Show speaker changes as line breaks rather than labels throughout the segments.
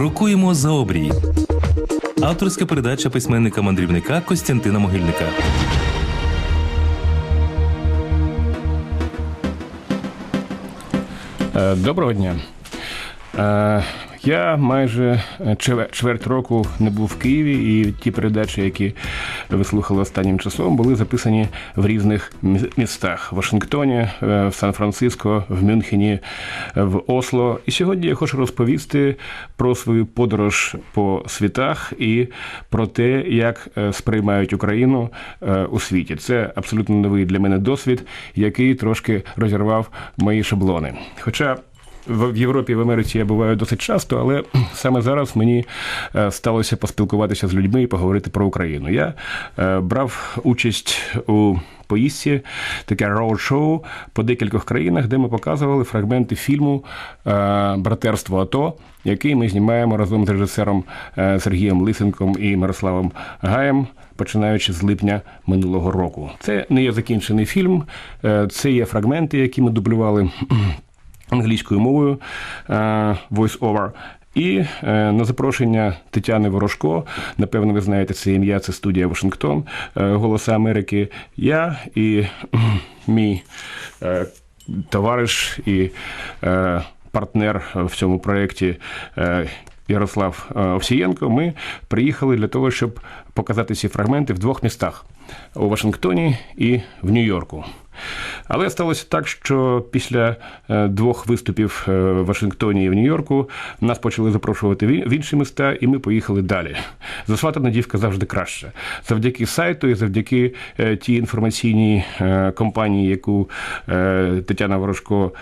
Крокуємо за обрій. Авторська передача письменника-мандрівника Костянтина Могильника.
Е, Доброго дня. Е, Я майже чвер- чверть року не був в Києві, і ті передачі, які ви слухали останнім часом, були записані в різних містах: в Вашингтоні, е, в Сан-Франциско, в Мюнхені, е, в Осло. І сьогодні я хочу розповісти про свою подорож по світах і про те, як е, сприймають Україну е, у світі. Це абсолютно новий для мене досвід, який трошки розірвав мої шаблони. Хоча в Європі, в Америці я буваю досить часто, але саме зараз мені е, сталося поспілкуватися з людьми і поговорити про Україну. Я е, брав участь у поїздці, таке роуд-шоу по декількох країнах, де ми показували фрагменти фільму е, Братерство АТО, який ми знімаємо разом з режисером Сергієм Лисенком і Мирославом Гаєм. Починаючи з липня минулого року, це не є закінчений фільм, це є фрагменти, які ми дублювали англійською мовою е, voice-over. І е, на запрошення Тетяни Ворожко, напевно, ви знаєте це ім'я, це студія Вашингтон, е, Голоса Америки. Я і мій товариш і партнер в цьому проєкті. Ярослав Овсієнко, ми приїхали для того, щоб показати ці фрагменти в двох містах у Вашингтоні і в Нью-Йорку. Але сталося так, що після е, двох виступів е, в Вашингтоні і в Нью-Йорку нас почали запрошувати в інші міста, і ми поїхали далі. Засватана дівка завжди краще. Завдяки сайту і завдяки е, тій інформаційній компанії, яку Тетяна Ворожко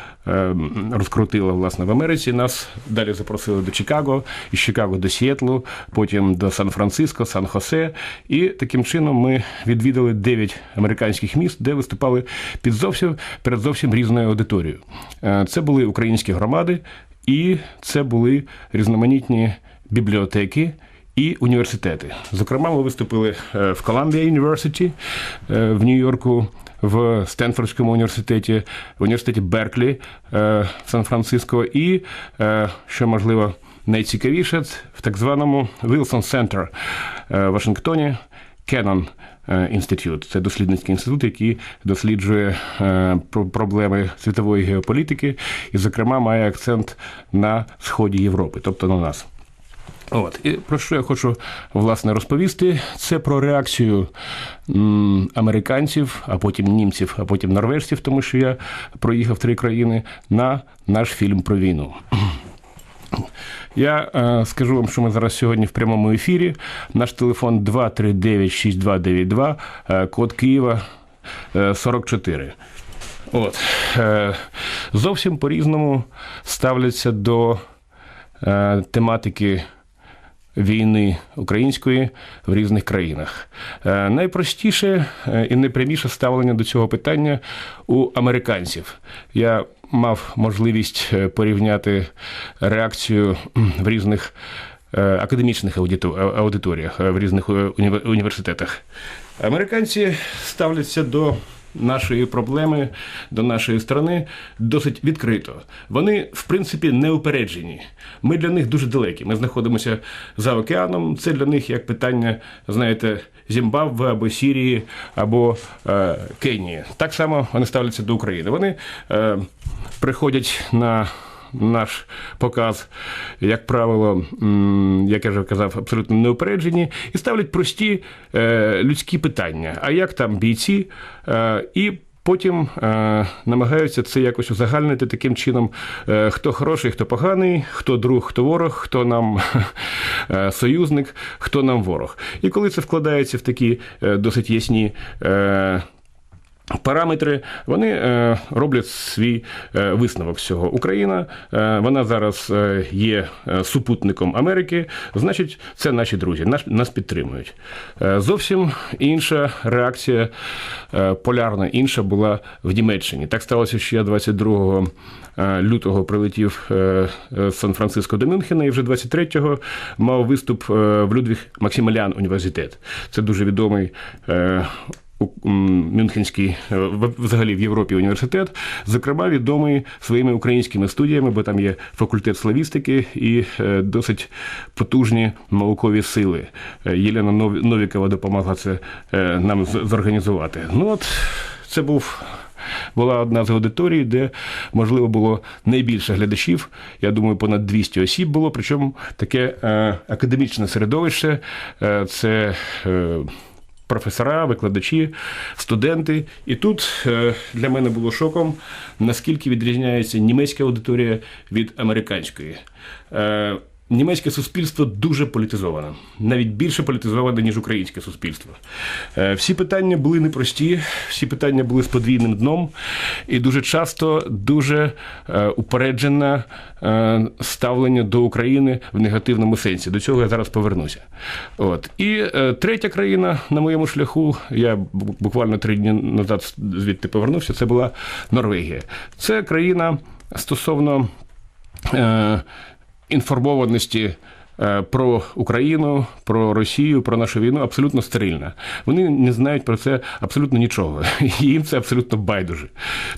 розкрутила власне в Америці. Нас далі запросили до Чикаго, із Чикаго до Сіетлу, потім до Сан-Франциско, Сан-Хосе. І таким чином ми відвідали 9 американських міст, де виступали під зовсім перед зовсім різною аудиторією. Е, Це були українські громади, і це були різноманітні бібліотеки. І університети. Зокрема, ми виступили е, в Columbia University е, в Нью-Йорку, в Стенфордському університеті, в університеті Берклі в Сан-Франциско, і, що можливо найцікавіше, в так званому Wilson Center в Вашингтоні, е, Інститут. Це дослідницький інститут, який досліджує е, про- проблеми світової геополітики і, зокрема, має акцент на сході Європи, тобто на нас. От і про що я хочу власне розповісти? Це про реакцію американців, а потім німців, а потім норвежців, тому що я проїхав три країни на наш фільм про війну. Я е, скажу вам, що ми зараз сьогодні в прямому ефірі. Наш телефон 239-6292, е, код Києва е, 44. От. Е, зовсім по-різному ставляться до е, тематики війни української в різних країнах. Е, Найпростіше е, і найпряміше ставлення до цього питання у американців. Я мав можливість е, порівняти реакцію в різних академічних аудиторіях, в різних університетах. Американці ставляться до нашої проблеми, до нашої страни досить відкрито. Вони, в принципі, не упереджені. Ми для них дуже далекі. Ми знаходимося за океаном. Це для них як питання, знаєте, Зімбабве або Сірії, або е, Кенії. Так само вони ставляться до України. Вони е, приходять на наш показ, як правило, як я вже казав, абсолютно неупереджені, і ставлять прості е, людські питання. А як там бійці? Е, і Потім е, намагаються це якось узагальнити таким чином, е, хто хороший, хто поганий, хто друг, хто ворог, хто нам е, союзник, хто нам ворог. І коли це вкладається в такі е, досить ясні. Е, Параметри вони е, роблять свій е, висновок з цього. Україна е, вона зараз є супутником Америки. Значить, це наші друзі, нас, нас підтримують. Зовсім інша реакція полярна, інша була в Німеччині. Так сталося, що я 22 е, лютого прилетів з Сан-Франциско до Мюнхена і вже 23-го мав виступ в Людвіг Максимілян університет. Це дуже відомий. Мюнхенський, е, взагалі в Європі університет, зокрема відомий своїми українськими студіями, бо там є факультет славістики і е, досить потужні наукові сили. Е, Єлена Нов- Новікова допомогла це нам зорганізувати. Ну от це був. Була одна з аудиторій, де можливо було найбільше глядачів. Я думаю, понад 200 осіб було. Причому таке е, академічне середовище. Е, це е, професора, викладачі, студенти. І тут е, для мене було шоком, наскільки відрізняється німецька аудиторія від американської. Німецьке суспільство дуже політизоване, навіть більше політизоване, ніж українське суспільство. Е, Всі питання були непрості, всі питання були з подвійним дном, і дуже часто дуже е, упереджене е, ставлення до України в негативному сенсі. До цього я зараз повернуся. От. І третя країна на моєму шляху, я буквально три дні назад звідти повернувся, це була Норвегія. Це країна стосовно інформованості е, про Україну, про Росію, про нашу війну абсолютно стерильна. Вони не знають про це абсолютно нічого. І їм це абсолютно байдуже.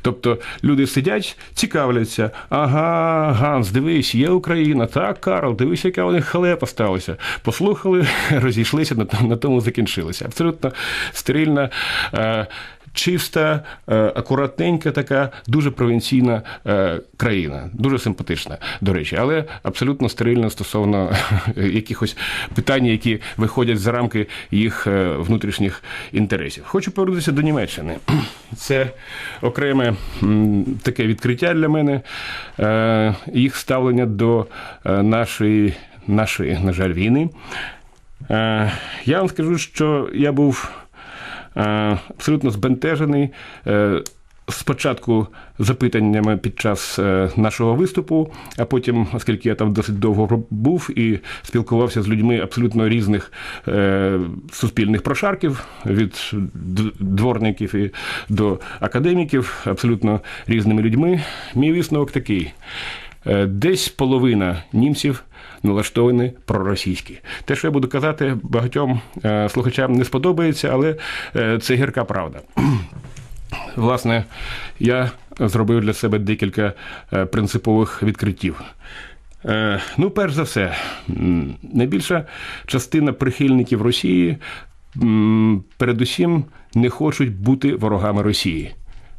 Тобто люди сидять, цікавляться. Ага, Ганс, дивись, є Україна. Так, Карл, дивись, яка у них халепа сталася. Послухали, розійшлися, на, тому закінчилося. Абсолютно стерильна. Чиста, е, акуратненька така, дуже провінційна е, країна, дуже симпатична, до речі, але абсолютно стерильна стосовно якихось питань, які виходять за рамки їх е, внутрішніх інтересів. Хочу повернутися до Німеччини. Це окреме таке відкриття для мене, їх ставлення до нашої, нашої, на жаль, війни. Я вам скажу, що я був абсолютно збентежений. е, Спочатку запитаннями під час е, нашого виступу, а потім, оскільки я там досить довго був і спілкувався з людьми абсолютно різних е, суспільних прошарків, від дворників і до академіків, абсолютно різними людьми, мій висновок такий: Е, десь половина німців налаштовані проросійські. Те, що я буду казати, багатьом е, слухачам не сподобається, але е, це гірка правда. Власне, я зробив для себе декілька е, принципових відкриттів. Ну, перш за все, найбільша частина прихильників Росії передусім не хочуть бути ворогами Росії.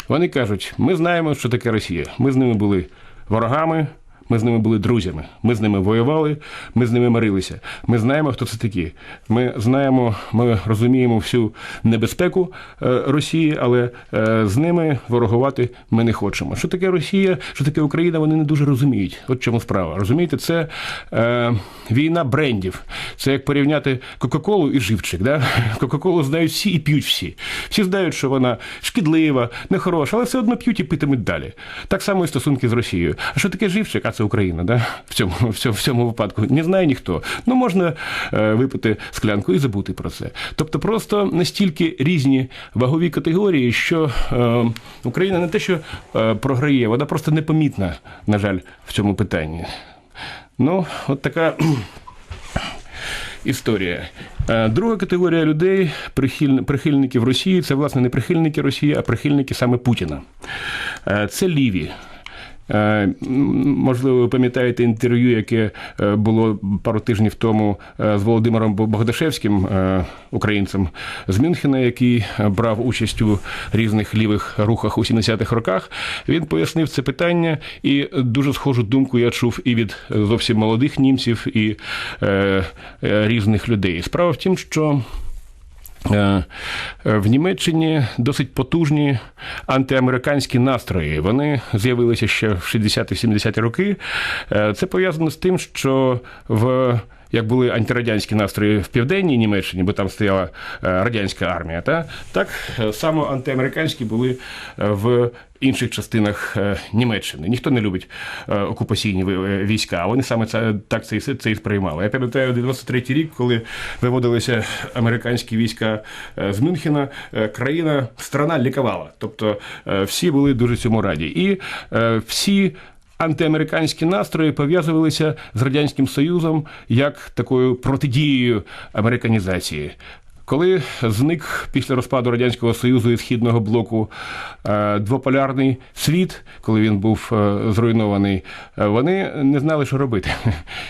Вони кажуть: ми знаємо, що таке Росія. Ми з ними були ворогами. Ми з ними були друзями, ми з ними воювали, ми з ними мирилися. Ми знаємо, хто це такі. Ми знаємо, ми розуміємо всю небезпеку е, Росії, але е, з ними ворогувати ми не хочемо. Що таке Росія, що таке Україна, вони не дуже розуміють. От чому справа. Розумієте, це е, війна брендів. Це як порівняти Кока-Колу і живчик. Да? Кока-Колу знають всі і п'ють всі. Всі знають, що вона шкідлива, нехороша, але все одно п'ють і питимуть далі. Так само і стосунки з Росією. А що таке живчик? А це Україна, да? в, цьому, в, цьому, в цьому випадку. Не знає ніхто. Ну, можна е, випити склянку і забути про це. Тобто, просто настільки різні вагові категорії, що е, Україна не те, що е, програє, вона просто непомітна, на жаль, в цьому питанні. Ну, от така історія. Друга категорія людей, прихиль- прихильників Росії, це власне не прихильники Росії, а прихильники саме Путіна. Це ліві. Е, Можливо, ви пам'ятаєте інтерв'ю, яке е, було пару тижнів тому е, з Володимиром Богдашевським, українцем з Мюнхена, який брав участь у різних лівих рухах у 70-х роках. Він пояснив це питання, і дуже схожу думку я чув і від зовсім молодих німців, і різних людей. Справа в тім, що В Німеччині досить потужні антиамериканські настрої. Вони з'явилися ще в 60-70-ті роки. Е, Це пов'язано з тим, що в як були антирадянські настрої в південній Німеччині, бо там стояла е, радянська армія, та так е, само антиамериканські були е, в інших частинах Німеччини. Ніхто не любить окупаційні війська, а вони саме це так це і це і сприймали. Я пам'ятаю 93-й рік, коли виводилися американські війська з Мюнхена, країна, страна лікувала. Тобто всі були дуже цьому раді. І всі антиамериканські настрої пов'язувалися з Радянським Союзом як такою протидією американізації. Коли зник після розпаду Радянського Союзу і Східного блоку е, двополярний світ, коли він був е, зруйнований, е, вони не знали, що робити.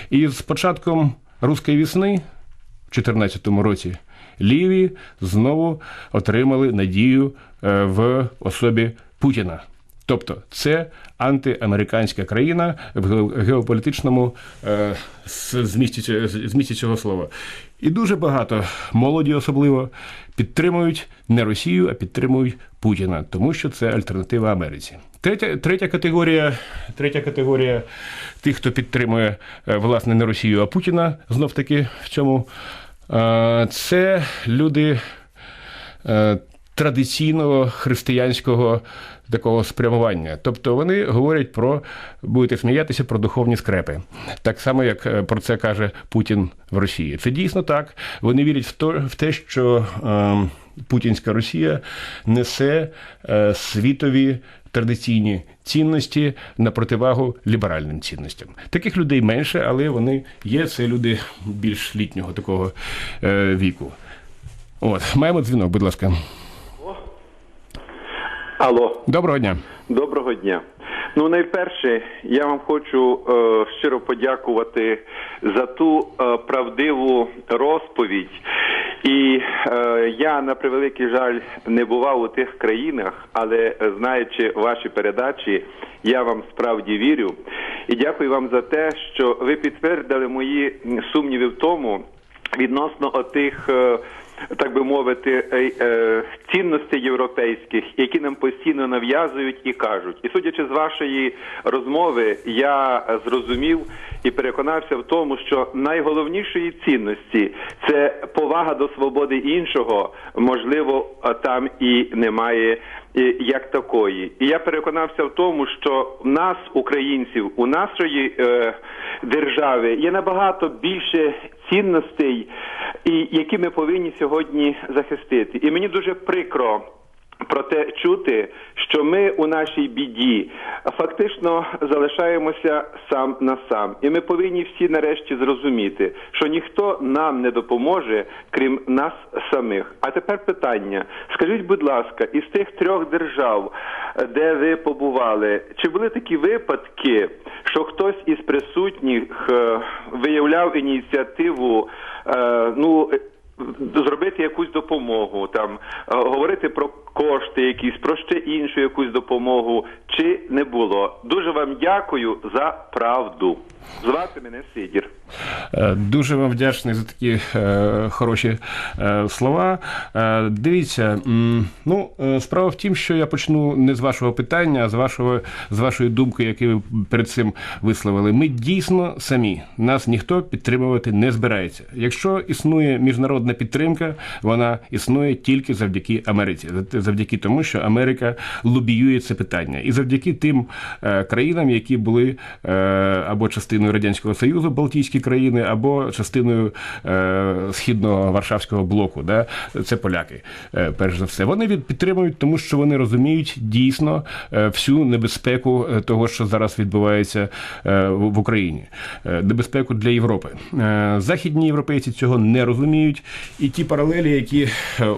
І з початком руської вісни в 2014 році ліві знову отримали надію в особі Путіна. Тобто це антиамериканська країна в геополітичному е, змісті, змісті цього слова. І дуже багато молоді особливо підтримують не Росію, а підтримують Путіна, тому що це альтернатива Америці. Третя, третя категорія, третя категорія тих, хто підтримує е, власне не Росію, а Путіна, знов таки в цьому. е, Це люди традиційного християнського такого спрямування. Тобто вони говорять про, будете сміятися, про духовні скрепи. Так само, як е, про це каже Путін в Росії. Це дійсно так. Вони вірять в, те, що е, путінська Росія несе е, світові. Традиційні цінності на противагу ліберальним цінностям. Таких людей менше, але вони є. Це люди більш літнього такого е, віку. От, маємо дзвінок, будь ласка.
Алло,
Доброго дня.
доброго дня. Ну, найперше, я вам хочу е, щиро подякувати за ту е, правдиву розповідь. І е, я на превеликий жаль не бував у тих країнах, але знаючи ваші передачі, я вам справді вірю. І дякую вам за те, що ви підтвердили мої сумніви в тому відносно отих. е, так би мовити, е, е, цінностей європейських, які нам постійно нав'язують і кажуть. І судячи з вашої розмови, я зрозумів і переконався в тому, що найголовнішої цінності це повага до свободи іншого, можливо, там і немає. Як такої, і я переконався в тому, що в нас, українців, у нашої е, держави є набагато більше цінностей, і які ми повинні сьогодні захистити. І мені дуже прикро. Про те чути, що ми у нашій біді фактично залишаємося сам на сам, і ми повинні всі нарешті зрозуміти, що ніхто нам не допоможе, крім нас самих. А тепер питання: скажіть, будь ласка, із тих трьох держав, де ви побували, чи були такі випадки, що хтось із присутніх е, виявляв ініціативу? е, ну зробити якусь допомогу, там е, говорити про кошти, якісь про ще іншу якусь допомогу, чи не було. Дуже вам дякую за правду. Звати мене Сидір.
Е, Дуже вам вдячний за такі е, хороші е, слова. Е, дивіться, м, ну е, справа в тім, що я почну не з вашого питання, а з вашого з вашої думки, яку ви перед цим висловили. Ми дійсно самі нас ніхто підтримувати не збирається. Якщо існує міжнародна підтримка, вона існує тільки завдяки Америці, завдяки тому, що Америка лобіює це питання, і завдяки тим е, країнам, які були е, або частиною радянського союзу, Балтійські країни, або частиною е, східного Варшавського блоку, да, це поляки, перш за все. Вони підтримують, тому що вони розуміють дійсно всю небезпеку того, що зараз відбувається в Україні, небезпеку для Європи. Західні європейці цього не розуміють, і ті паралелі, які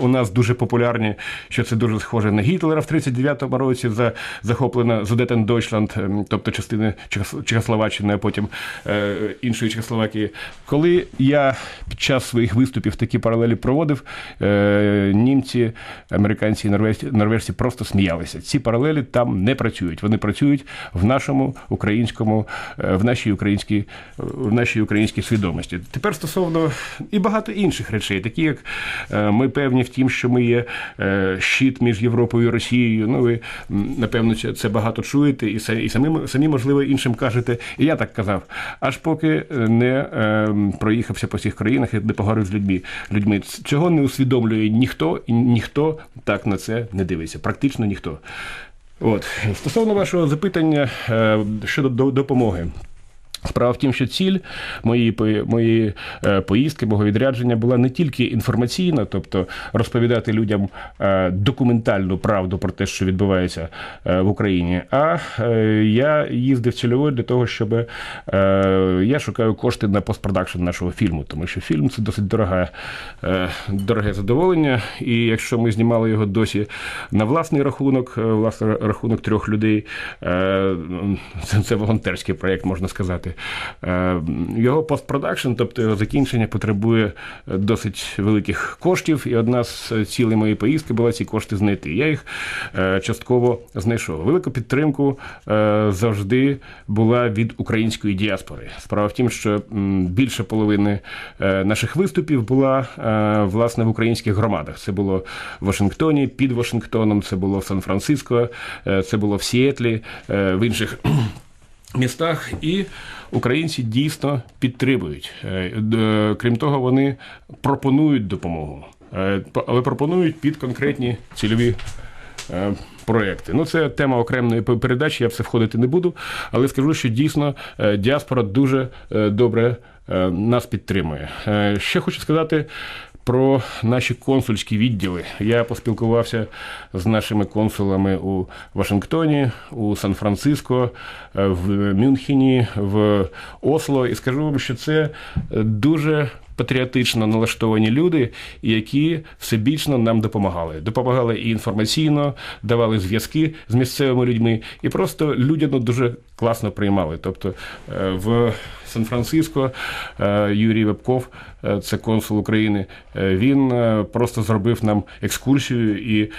у нас дуже популярні, що це дуже схоже на Гітлера в 39-му році за захоплена Зудетен Дойчланд, ем, тобто частини Чехословаччини, а потім е, іншої Чехословакії. Коли я під час своїх виступів такі паралелі проводив, е, німці, американці і норвежці, норвежці просто сміялися. Ці паралелі там не працюють. Вони працюють в нашому українському, е, в нашій українській, в нашій українській свідомості. Тепер стосовно і багато інших речей, такі як е, ми певні в тім, що ми є е, щит між Європою і Росією. Ну ви напевно це- багато чуєте, і і самі, самі можливо іншим кажете. І я так казав, аж поки не е, проїхався по всіх країнах і не поговорив з людьми. людьми. Цього не усвідомлює ніхто, і ніхто так на це не дивиться. Практично ніхто. От стосовно вашого запитання е, щодо допомоги. Справа в тім, що ціль моєї, моєї е, поїздки, мого відрядження була не тільки інформаційна, тобто розповідати людям е, документальну правду про те, що відбувається е, в Україні, а я їздив цільово для того, щоб я шукаю кошти на постпродакшн нашого фільму, тому що фільм це досить дорога, дороге задоволення. І якщо ми знімали його досі на власний рахунок, власний рахунок трьох людей, це волонтерський проєкт, можна сказати. Е, Його постпродакшн, тобто його закінчення, потребує досить великих коштів, і одна з цілей моєї поїздки була ці кошти знайти. Я їх е, частково знайшов. Велику підтримку е, завжди була від української діаспори. Справа в тім, що більше половини наших виступів була власне в українських громадах. Це було в Вашингтоні, під Вашингтоном, це було в Сан-Франциско, це було в Сіетлі, в інших містах, і українці дійсно підтримують. Е, Крім того, вони пропонують допомогу, Е, але пропонують під конкретні цільові. е, Проекти. Ну, це тема окремої передачі, я в це входити не буду, але скажу, що дійсно е, діаспора дуже е, добре е, нас підтримує. Е, Ще хочу сказати про наші консульські відділи. Я поспілкувався з нашими консулами у Вашингтоні, у Сан-Франциско, е, в Мюнхені, в Осло, і скажу вам, що це дуже патріотично налаштовані люди, які всебічно нам допомагали. Допомагали і інформаційно, давали зв'язки з місцевими людьми, і просто людяно дуже класно приймали. Тобто е, в Сан-Франциско е, Юрій Вебков, е, це консул України, е, він просто зробив нам екскурсію і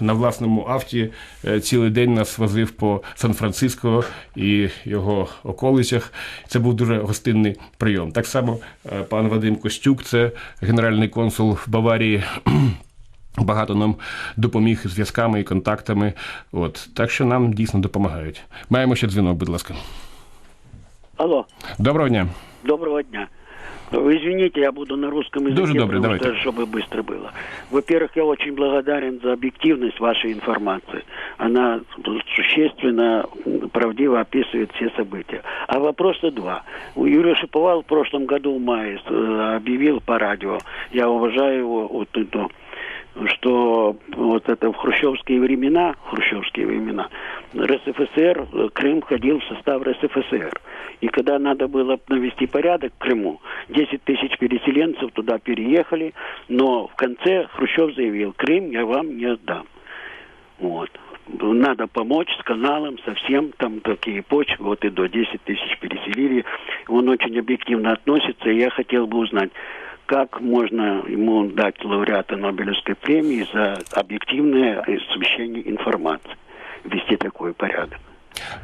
на власному авті цілий день нас возив по Сан-Франциско і його околицях. Це був дуже гостинний прийом. Так само пан Вадим Костюк, це генеральний консул в Баварії. Багато нам допоміг зв'язками і контактами. От так що нам дійсно допомагають. Маємо ще дзвінок, будь ласка.
Алло,
Доброго дня.
доброго дня. Вы Извините, я буду на русском языке,
Дуже добре,
потому
давайте.
что, чтобы быстро было. Во-первых, я очень благодарен за объективность вашей информации. Она существенно, правдиво описывает все события. А вопрос-то два. У Юрия Шиповал в прошлом году в мае э, объявил по радио, я уважаю его, вот это, что вот это в хрущевские времена, хрущевские времена, РСФСР, э, Крым входил в состав РСФСР. И когда надо было навести порядок в Крыму, 10 тысяч переселенцев туда переехали, но в конце Хрущев заявил, Крым я вам не отдам. Вот. Надо помочь с каналом, со всем, там такие почвы, вот и до 10 тысяч переселили. Он очень объективно относится, и я хотел бы узнать, как можно ему дать лауреата Нобелевской премии за объективное освещение информации, вести такой порядок.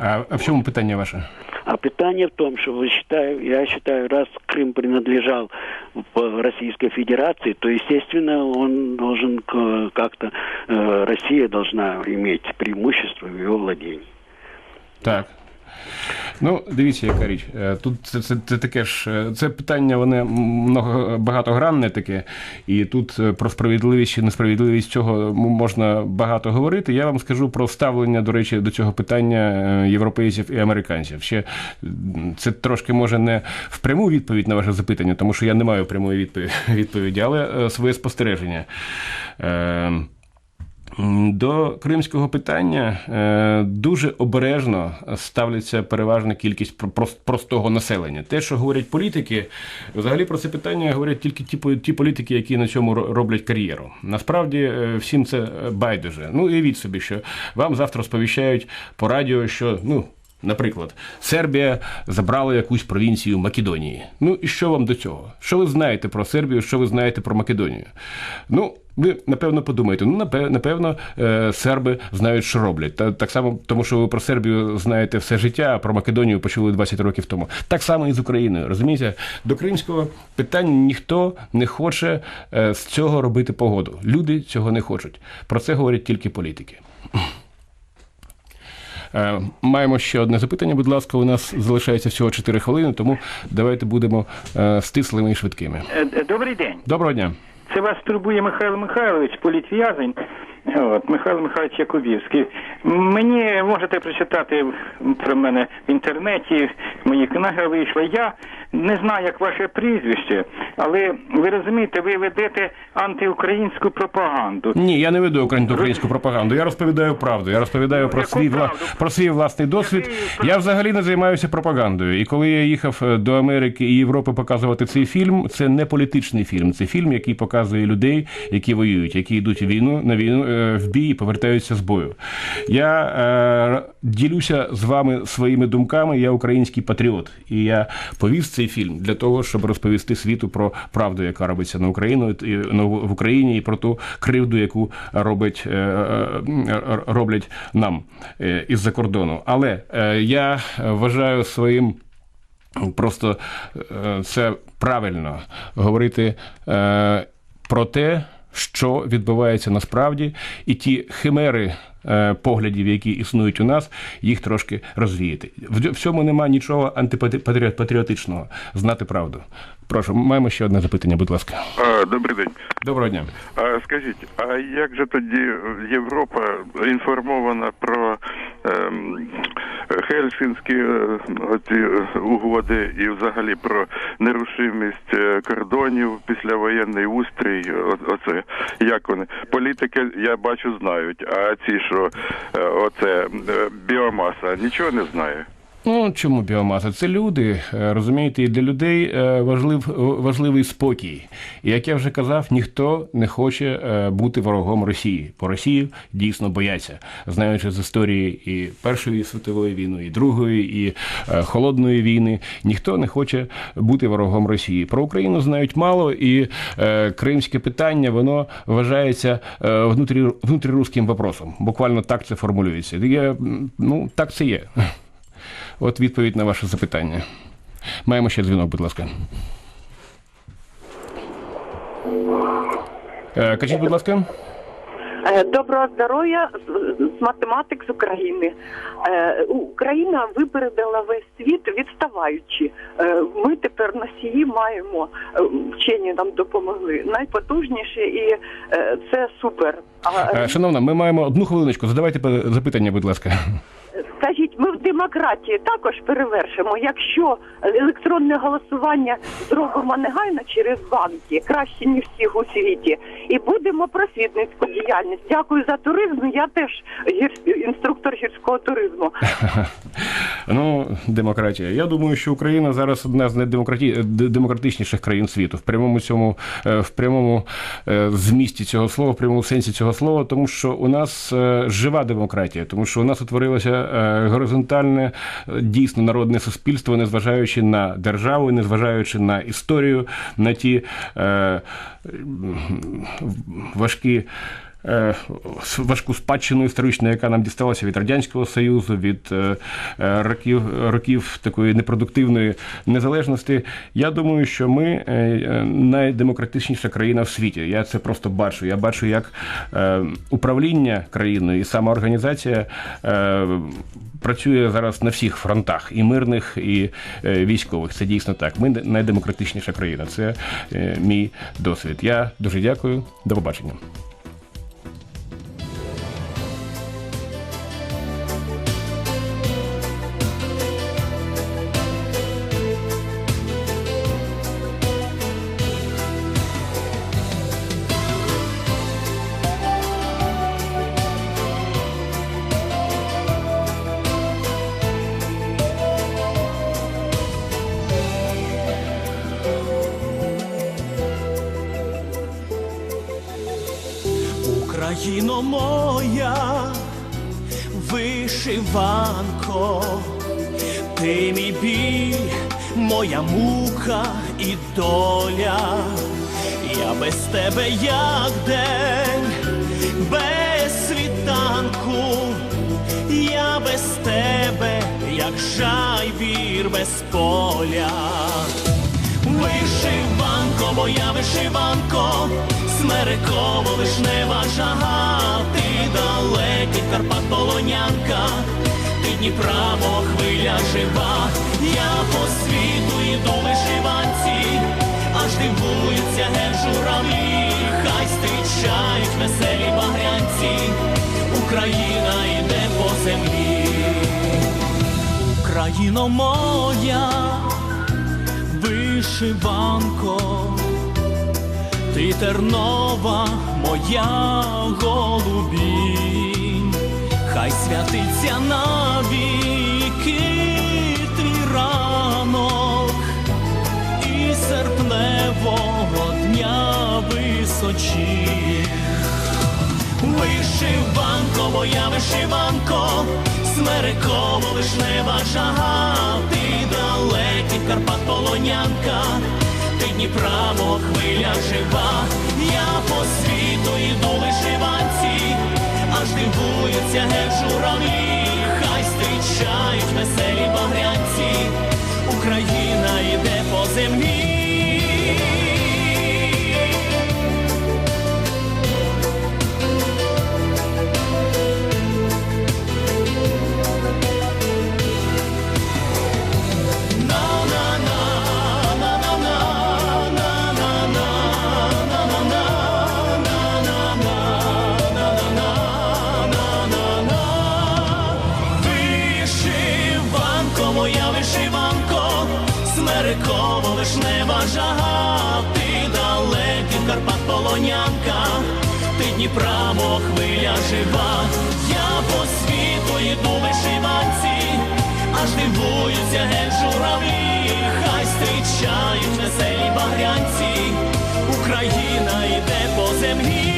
А, а в чому питання ваше?
А питание в том, что вы считаю, я считаю, раз Крым принадлежал Российской Федерации, то, естественно, он должен как-то, э, Россия должна иметь преимущество в его владении.
Так. Ну, дивіться, яка річ. Е, Тут це, це, це таке ж е, це питання, воно много багатогранне таке, і тут е, про справедливість чи несправедливість цього можна багато говорити. Я вам скажу про ставлення, до речі, до цього питання європейців і американців. Ще це трошки може не в пряму відповідь на ваше запитання, тому що я не маю прямої відповіді, але своє спостереження. До кримського питання е, дуже обережно ставляться переважна кількість про- простого населення. Те, що говорять політики, взагалі про це питання говорять тільки ті, ті політики, які на цьому роблять кар'єру. Насправді е, всім це байдуже. Ну уявіть собі, що вам завтра сповіщають по радіо, що ну. Наприклад, Сербія забрала якусь провінцію Македонії. Ну і що вам до цього? Що ви знаєте про Сербію, що ви знаєте про Македонію? Ну, ви напевно подумаєте, ну напе- напевно, е, серби знають, що роблять. Та так само, тому що ви про Сербію знаєте все життя, а про Македонію почули 20 років тому. Так само і з Україною. Розумієте, до кримського питання ніхто не хоче е, з цього робити погоду. Люди цього не хочуть. Про це говорять тільки політики. Е, Маємо ще одне запитання. Будь ласка, у нас залишається всього 4 хвилини, тому давайте будемо стислими і швидкими.
Добрий день.
Доброго дня.
Це вас турбує Михайло Михайлович, політв'язень. От, Михайло Михайлович Якубівський. Мені можете прочитати про мене в інтернеті, мої книги вийшли. Я не знаю, як ваше прізвище, але ви розумієте, ви ведете антиукраїнську пропаганду.
Ні, я не веду україн- українську пропаганду. Я розповідаю правду. Я розповідаю про
Яку
свій вла... про свій власний досвід. Я взагалі не займаюся пропагандою. І коли я їхав е, до Америки і Європи показувати цей фільм, це не політичний фільм. Це фільм, який показує людей, які воюють, які йдуть війну на війну е, в бій і повертаються з бою. Я е, ділюся з вами своїми думками. Я український патріот, і я повіз цей фільм для того, щоб розповісти світу про правду, яка робиться на Україну ну, в Україні, і про ту кривду, яку робить, е, е, роблять нам е, із-за кордону. Але я вважаю своїм. Просто це правильно говорити про те, що відбувається насправді, і ті химери е, поглядів, які існують у нас, їх трошки розвіяти. В цьому немає нічого антипатріотичного. Знати правду. Прошу, маємо ще одне запитання, будь ласка.
А, добрий день.
Доброго дня.
А скажіть, а як же тоді Європа інформована про ем, Хельсінські е, оці е, угоди і взагалі про нерушимість е, кордонів, післявоєнний устрій? о- Оце як вони? Політики, я бачу, знають. А ці, що оце біомаса, нічого не знає.
Ну чому біомаса? Це люди, е, розумієте, і для людей е, важлив, важливий спокій. І як я вже казав, ніхто не хоче е, бути ворогом Росії. По Росії дійсно бояться, знаючи з історії і Першої світової війни, і Другої, і е, холодної війни. Ніхто не хоче бути ворогом Росії. Про Україну знають мало, і е, кримське питання воно вважається е, внутрі, внутрірусським вопросом. Буквально так це формулюється. Я, ну так це є. От відповідь на ваше запитання. Маємо ще дзвінок, будь ласка. Е, Кажіть, будь ласка.
Е, Доброго здоров'я математик з України. Е, Україна випередила весь світ відставаючи. Ми тепер носії маємо вчені нам допомогли. Найпотужніші і це супер. А
Шановна, ми маємо одну хвилиночку. Задавайте запитання, будь ласка.
Скажіть, ми в демократії також перевершимо. Якщо електронне голосування зробимо негайно через банки, краще ніж всіх у світі, і будемо просвітницьку діяльність. Дякую за туризм. Я теж гір... інструктор гірського туризму.
Ну, демократія. Я думаю, що Україна зараз одна з найдемократі... д- демократичніших країн світу. В прямому цьому, е, в прямому е, змісті цього слова, в прямому сенсі цього слова, тому що у нас е, жива демократія, тому що у нас утворилося е, горизонтальне, дійсно народне суспільство, незважаючи на державу, незважаючи на історію, на ті е, важкі. Е, Важку спадщину історичну, яка нам дісталася від радянського союзу, від е, е, років років такої непродуктивної незалежності. Я думаю, що ми найдемократичніша країна в світі. Я це просто бачу. Я бачу, як управління країною і самоорганізація працює зараз на всіх фронтах, і мирних, і військових. Це дійсно так. Ми найдемократичніша країна. Це мій досвід. Я дуже дякую. До побачення.
Без поля. Вишиванко, моя вишиванко, смереково вишнева жага, ти далекий Карпат полонянка, ти Дніпра, мов хвиля жива, я по світу йду вишиванці, аж дивуються журавлі, хай зустрічають веселі багрянці, Україна йде по землі, Україно моя, вишиванко, ти тернова моя голубінь, хай святиться навіки твій ранок і серпневого дня височі. Вишиванко, моя вишиванко, смереково вишнева жага, ти далекий Карпат полонянка, ти Дніпра, хвиля жива, я по світу йду вишиванці, аж дивуються геть хай зустрічають веселі багрянці, Україна йде по землі. полонянка, ти Дніпра, хвиля жива, я по світу йду вишиванці, аж дивуються геть журавлі, хай зустрічають веселі багрянці, Україна йде по землі.